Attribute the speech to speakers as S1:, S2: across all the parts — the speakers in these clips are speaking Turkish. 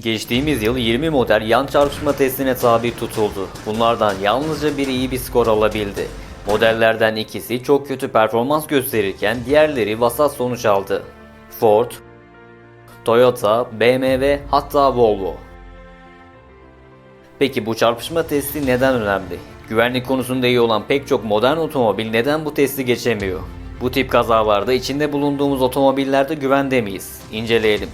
S1: Geçtiğimiz yıl 20 model yan çarpışma testine tabi tutuldu. Bunlardan yalnızca biri iyi bir skor alabildi. Modellerden ikisi çok kötü performans gösterirken diğerleri vasat sonuç aldı. Ford, Toyota, BMW hatta Volvo. Peki bu çarpışma testi neden önemli? Güvenlik konusunda iyi olan pek çok modern otomobil neden bu testi geçemiyor? Bu tip kazalarda içinde bulunduğumuz otomobillerde güvende miyiz? İnceleyelim.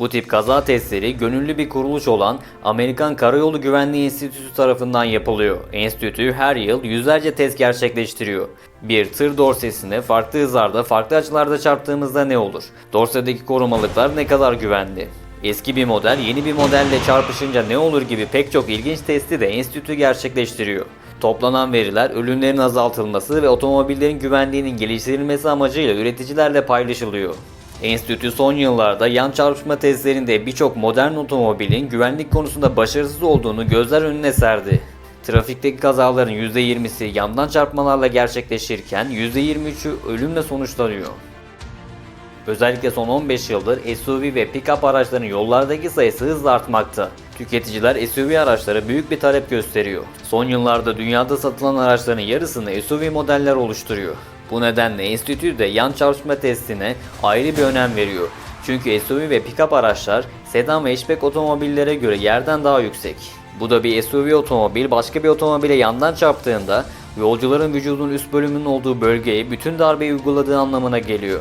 S1: Bu tip kaza testleri gönüllü bir kuruluş olan Amerikan Karayolu Güvenliği Enstitüsü tarafından yapılıyor. Enstitü her yıl yüzlerce test gerçekleştiriyor. Bir tır dorsesine farklı hızlarda farklı açılarda çarptığımızda ne olur? Dorsedeki korumalıklar ne kadar güvenli? Eski bir model yeni bir modelle çarpışınca ne olur gibi pek çok ilginç testi de enstitü gerçekleştiriyor. Toplanan veriler ölümlerin azaltılması ve otomobillerin güvenliğinin geliştirilmesi amacıyla üreticilerle paylaşılıyor. Enstitü son yıllarda yan çarpışma testlerinde birçok modern otomobilin güvenlik konusunda başarısız olduğunu gözler önüne serdi. Trafikteki kazaların %20'si yandan çarpmalarla gerçekleşirken %23'ü ölümle sonuçlanıyor. Özellikle son 15 yıldır SUV ve pick-up araçların yollardaki sayısı hızla artmakta. Tüketiciler SUV araçlara büyük bir talep gösteriyor. Son yıllarda dünyada satılan araçların yarısını SUV modeller oluşturuyor. Bu nedenle enstitü de yan çarpışma testine ayrı bir önem veriyor. Çünkü SUV ve pick-up araçlar sedan ve hatchback otomobillere göre yerden daha yüksek. Bu da bir SUV otomobil başka bir otomobile yandan çarptığında yolcuların vücudun üst bölümünün olduğu bölgeye bütün darbeyi uyguladığı anlamına geliyor.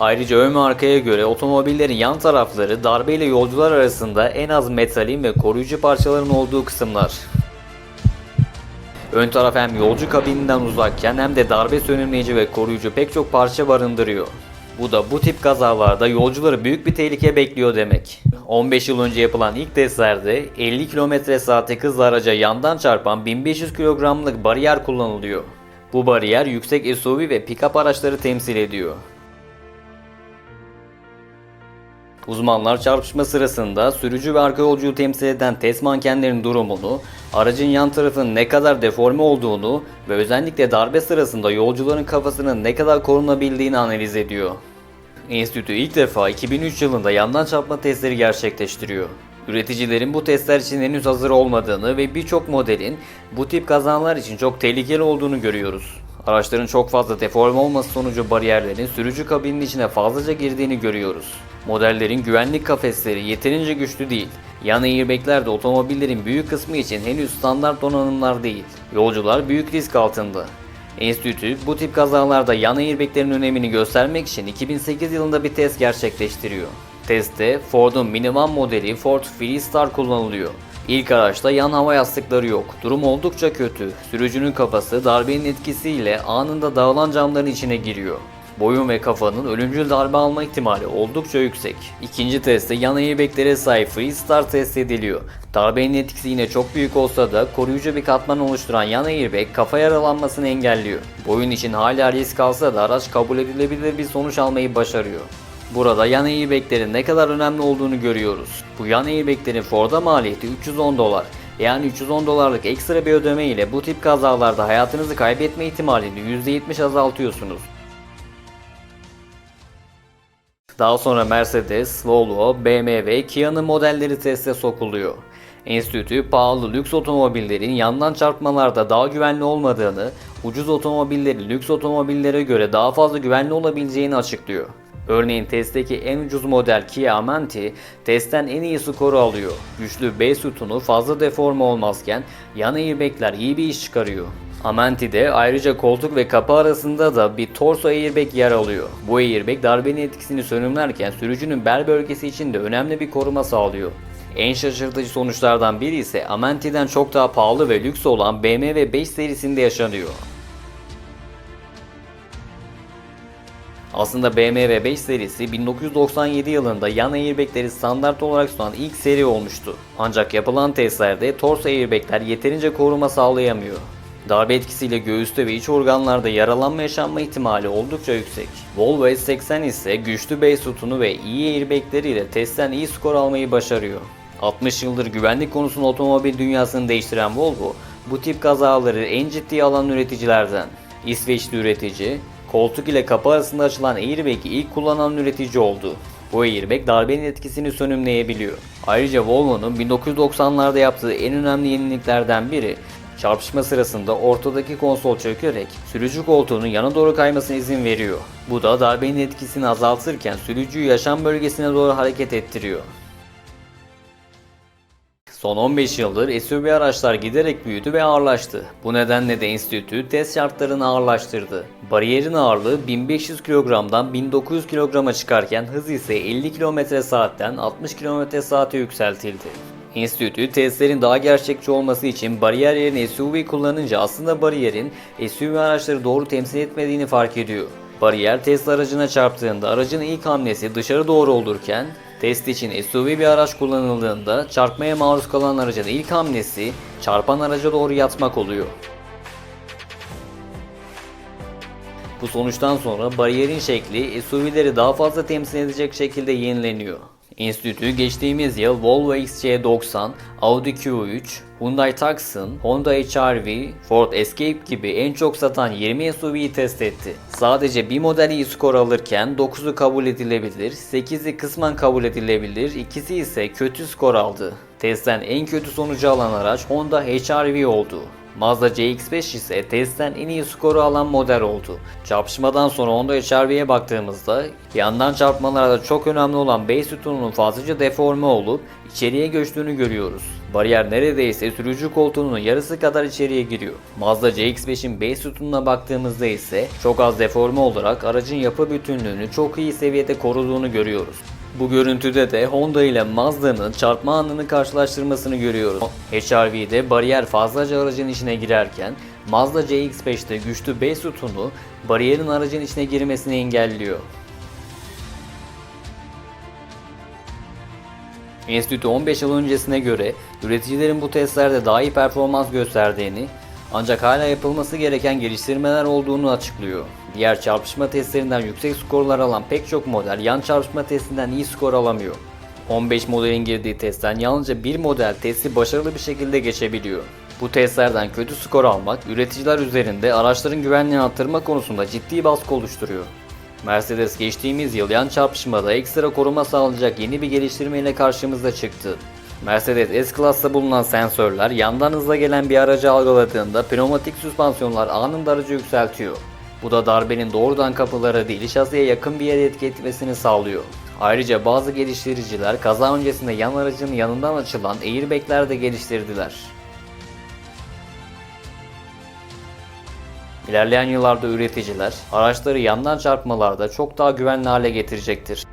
S1: Ayrıca ön ve arkaya göre otomobillerin yan tarafları darbe ile yolcular arasında en az metalin ve koruyucu parçaların olduğu kısımlar. Ön taraf hem yolcu kabininden uzakken hem de darbe sönümleyici ve koruyucu pek çok parça barındırıyor. Bu da bu tip kazalarda yolcuları büyük bir tehlike bekliyor demek. 15 yıl önce yapılan ilk testlerde 50 km saatlik hızla araca yandan çarpan 1500 kilogramlık bariyer kullanılıyor. Bu bariyer yüksek SUV ve pick-up araçları temsil ediyor. Uzmanlar çarpışma sırasında sürücü ve arka yolcuyu temsil eden test mankenlerin durumunu, aracın yan tarafının ne kadar deforme olduğunu ve özellikle darbe sırasında yolcuların kafasının ne kadar korunabildiğini analiz ediyor. Enstitü ilk defa 2003 yılında yandan çarpma testleri gerçekleştiriyor. Üreticilerin bu testler için henüz hazır olmadığını ve birçok modelin bu tip kazalar için çok tehlikeli olduğunu görüyoruz. Araçların çok fazla deforme olması sonucu bariyerlerin sürücü kabinin içine fazlaca girdiğini görüyoruz. Modellerin güvenlik kafesleri yeterince güçlü değil. Yan airbagler de otomobillerin büyük kısmı için henüz standart donanımlar değil. Yolcular büyük risk altında. Enstitü bu tip kazalarda yan airbaglerin önemini göstermek için 2008 yılında bir test gerçekleştiriyor. Testte Ford'un minivan modeli Ford Freestar kullanılıyor. İlk araçta yan hava yastıkları yok. Durum oldukça kötü. Sürücünün kafası darbenin etkisiyle anında dağılan camların içine giriyor. Boyun ve kafanın ölümcül darbe alma ihtimali oldukça yüksek. İkinci testte yan airbaglere sahip Freestar test ediliyor. Darbenin etkisi yine çok büyük olsa da koruyucu bir katman oluşturan yan airbag kafa yaralanmasını engelliyor. Boyun için hala risk alsa da araç kabul edilebilir bir sonuç almayı başarıyor. Burada yan airbaglerin ne kadar önemli olduğunu görüyoruz. Bu yan airbaglerin Ford'a maliyeti 310 dolar. Yani 310 dolarlık ekstra bir ödeme ile bu tip kazalarda hayatınızı kaybetme ihtimalini %70 azaltıyorsunuz. Daha sonra Mercedes, Volvo, BMW Kia'nın modelleri teste sokuluyor. Enstitü pahalı lüks otomobillerin yandan çarpmalarda daha güvenli olmadığını, ucuz otomobillerin lüks otomobillere göre daha fazla güvenli olabileceğini açıklıyor. Örneğin testteki en ucuz model Kia Amenti testten en iyi skoru alıyor. Güçlü B sütunu fazla deforme olmazken yan airbagler iyi bir iş çıkarıyor. Amenti'de ayrıca koltuk ve kapı arasında da bir torso airbag yer alıyor. Bu airbag darbenin etkisini sönümlerken sürücünün bel bölgesi için de önemli bir koruma sağlıyor. En şaşırtıcı sonuçlardan biri ise Amenti'den çok daha pahalı ve lüks olan BMW 5 serisinde yaşanıyor. Aslında BMW 5 serisi 1997 yılında yan airbagleri standart olarak sunan ilk seri olmuştu. Ancak yapılan testlerde torso airbagler yeterince koruma sağlayamıyor. Darbe etkisiyle göğüste ve iç organlarda yaralanma yaşanma ihtimali oldukça yüksek. Volvo S80 ise güçlü base sütunu ve iyi airbagleri testten iyi skor almayı başarıyor. 60 yıldır güvenlik konusunda otomobil dünyasını değiştiren Volvo, bu tip kazaları en ciddiye alan üreticilerden. İsveçli üretici, koltuk ile kapı arasında açılan airbag'i ilk kullanan üretici oldu. Bu airbag darbenin etkisini sönümleyebiliyor. Ayrıca Volvo'nun 1990'larda yaptığı en önemli yeniliklerden biri çarpışma sırasında ortadaki konsol çökerek sürücü koltuğunun yana doğru kaymasına izin veriyor. Bu da darbenin etkisini azaltırken sürücüyü yaşam bölgesine doğru hareket ettiriyor. Son 15 yıldır SUV araçlar giderek büyüdü ve ağırlaştı. Bu nedenle de enstitü test şartlarını ağırlaştırdı. Bariyerin ağırlığı 1500 kilogramdan 1900 kilograma çıkarken hız ise 50 km saatten 60 km saate yükseltildi. Enstitü testlerin daha gerçekçi olması için bariyer yerine SUV kullanınca aslında bariyerin SUV araçları doğru temsil etmediğini fark ediyor. Bariyer test aracına çarptığında aracın ilk hamlesi dışarı doğru olurken test için SUV bir araç kullanıldığında çarpmaya maruz kalan aracın ilk hamlesi çarpan araca doğru yatmak oluyor. Bu sonuçtan sonra bariyerin şekli SUV'leri daha fazla temsil edecek şekilde yenileniyor. Enstitü geçtiğimiz yıl Volvo XC90, Audi Q3, Hyundai Tucson, Honda HR-V, Ford Escape gibi en çok satan 20 SUV'yi test etti. Sadece bir model iyi skor alırken 9'u kabul edilebilir, 8'i kısmen kabul edilebilir, ikisi ise kötü skor aldı. Testten en kötü sonucu alan araç Honda HR-V oldu. Mazda CX-5 ise testten en iyi skoru alan model oldu. Çarpışmadan sonra Honda HR-V'ye baktığımızda yandan çarpmalarda çok önemli olan base sütununun fazlaca deforme olup içeriye göçtüğünü görüyoruz. Bariyer neredeyse sürücü koltuğunun yarısı kadar içeriye giriyor. Mazda CX-5'in base sütununa baktığımızda ise çok az deforme olarak aracın yapı bütünlüğünü çok iyi seviyede koruduğunu görüyoruz. Bu görüntüde de Honda ile Mazda'nın çarpma anını karşılaştırmasını görüyoruz. HR-V'de bariyer fazlaca aracın içine girerken Mazda CX-5'te güçlü B sütunu bariyerin aracın içine girmesini engelliyor. Enstitü 15 yıl öncesine göre üreticilerin bu testlerde daha iyi performans gösterdiğini ancak hala yapılması gereken geliştirmeler olduğunu açıklıyor. Diğer çarpışma testlerinden yüksek skorlar alan pek çok model yan çarpışma testinden iyi skor alamıyor. 15 modelin girdiği testten yalnızca bir model testi başarılı bir şekilde geçebiliyor. Bu testlerden kötü skor almak üreticiler üzerinde araçların güvenliğini arttırma konusunda ciddi baskı oluşturuyor. Mercedes geçtiğimiz yıl yan çarpışmada ekstra koruma sağlayacak yeni bir geliştirmeyle karşımıza çıktı. Mercedes S-Class'ta bulunan sensörler yandan hızla gelen bir aracı algıladığında pneumatik süspansiyonlar anında aracı yükseltiyor. Bu da darbenin doğrudan kapılara değil şasiye yakın bir yere etki etmesini sağlıyor. Ayrıca bazı geliştiriciler kaza öncesinde yan aracın yanından açılan airbag'ler de geliştirdiler. İlerleyen yıllarda üreticiler araçları yandan çarpmalarda çok daha güvenli hale getirecektir.